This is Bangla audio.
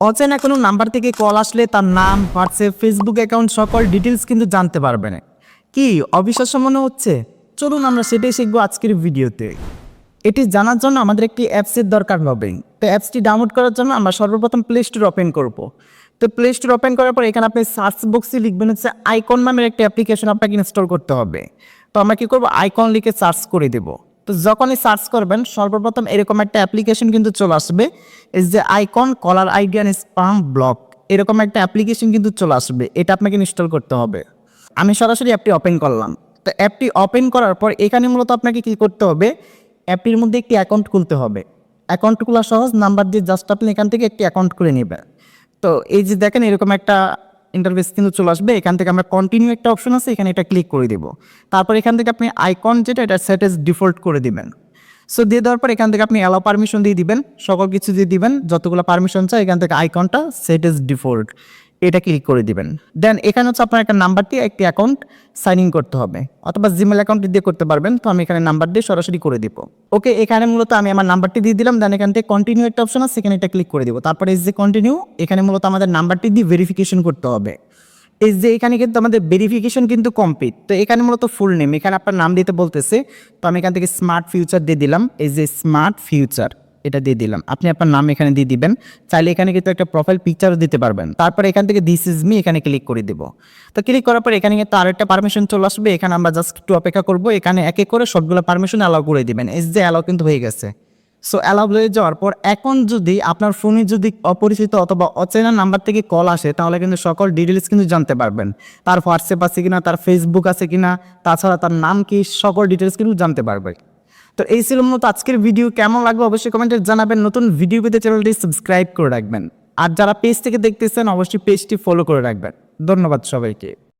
অচেনা কোনো নাম্বার থেকে কল আসলে তার নাম, হোয়াটসঅ্যাপ, ফেসবুক অ্যাকাউন্ট সকল ডিটেলস কিন্তু জানতে পারবে না। কি অবিশ্বাস্য মনে হচ্ছে? চলুন আমরা সেটাই শিখব আজকের ভিডিওতে। এটি জানার জন্য আমাদের একটি অ্যাপসের দরকার হবে। তো অ্যাপসটি ডাউনলোড করার জন্য আমরা সর্বপ্রথম প্লে স্টোর ওপেন করব। তো প্লে স্টোর ওপেন করার পর এখানে আপনি সার্চ বক্সে লিখবেন হচ্ছে আইকন নামের একটি অ্যাপ্লিকেশন আপনাকে ইনস্টল করতে হবে। তো আমরা কী করব? আইকন লিখে সার্চ করে দেব। তো যখনই সার্চ করবেন, সর্বপ্রথম এরকম একটা অ্যাপ্লিকেশন কিন্তু চলে আসবে। এই যে আইকন, কলার আইডিয়ান স্পাম ব্লক, এরকম একটা অ্যাপ্লিকেশন কিন্তু চলে আসবে। এটা আপনাকে ইনস্টল করতে হবে। আমি সরাসরি অ্যাপটি ওপেন করলাম। তো অ্যাপটি ওপেন করার পর এখানে মূলত আপনাকে কি করতে হবে? অ্যাপটির মধ্যে একটি অ্যাকাউন্ট খুলতে হবে। অ্যাকাউন্ট খোলা সহজ নাম্বার দিয়ে জাস্ট আপনি এখান থেকে একটি অ্যাকাউন্ট খুলে নেবেন। তো এই যে দেখেন এরকম একটা ইন্টারভেস কিন্তু চলে আসবে, এখান থেকে আমরা কন্টিনিউ একটা অপশন আছে, এখানে এটা ক্লিক করে দিব। তারপর এখান থেকে আপনি আইকন যেটা, এটা সেট এস ডিফল্ট করে দিবেন। সো দিয়ে দেওয়ার পর এখান থেকে আপনি অ্যালাও পারমিশন দিয়ে দিবেন, সকল কিছু দিয়ে দিবেন, যতগুলো পারমিশন চাই, এখান থেকে আইকনটা সেট এস ডিফল্ট এটা ক্লিক করে দিবেন? দেন এখানে হচ্ছে আপনার একটা নাম্বার দিয়ে একটি অ্যাকাউন্ট সাইন ইন করতে হবে। অথবা জিমেল অ্যাকাউন্ট দিয়ে করতে পারবেন, তো আমি এখানে নাম্বার দিয়ে সরাসরি করে দিব। ওকে এখানে মূলত আমি আমার নাম্বারটি দিয়ে দিলাম দেন এখান থেকে কন্টিনিউ একটা অপশন আছে, সেখানে এটা ক্লিক করে দিব। তারপরে এই যে কন্টিনিউ এখানে মূলত আমাদের নাম্বারটি দিয়ে ভেরিফিকেশন করতে হবে। এই যে এখানে কিন্তু আমাদের ভেরিফিকেশন কিন্তু কমপ্লিট তো এখানে মূলত ফুল নেম এখানে আপনার নাম দিতে বলতেছে, তো আমি এখান থেকে স্মার্ট ফিউচার দিয়ে দিলাম। এই যে স্মার্ট ফিউচার এটা দিয়ে দিলাম। আপনি আপনার নাম এখানে দিয়ে দিবেন। চাইলে এখানে কিন্তু একটা প্রোফাইল পিকচারও দিতে পারবেন। তারপরে এখান থেকে দিস ইজ মি এখানে ক্লিক করে দিব। তো ক্লিক করার পর এখানে কিন্তু আরেকটা পারমিশন চলে আসবে। এখানে আমরা জাস্ট একটু অপেক্ষা করব। এখানে এক এক করে সবগুলো পারমিশন অ্যালাউ করে দিবেন। এস যে অ্যালাউ কিন্তু হয়ে গেছে। সো অ্যালাউ হয়ে যাওয়ার পর এখন যদি আপনার ফোনে যদি অপরিচিত অথবা অচেনা নাম্বার থেকে কল আসে, তাহলে কিন্তু সকল ডিটেলস কিন্তু জানতে পারবেন। তার হোয়াটসঅ্যাপ আছে কিনা, তার ফেসবুক আছে কিনা, তাছাড়া তার নাম কি, সকল ডিটেলস কিন্তু জানতে পারবে। তো এই ছিল মূলত আজকের ভিডিও কেমন লাগবে অবশ্যই কমেন্টে জানাবেন। নতুন ভিডিও পেতে চ্যানেলটি সাবস্ক্রাইব করে রাখবেন। আর যারা পেজ থেকে দেখতেছেন, অবশ্যই পেজটি ফলো করে রাখবেন। ধন্যবাদ সবাইকে।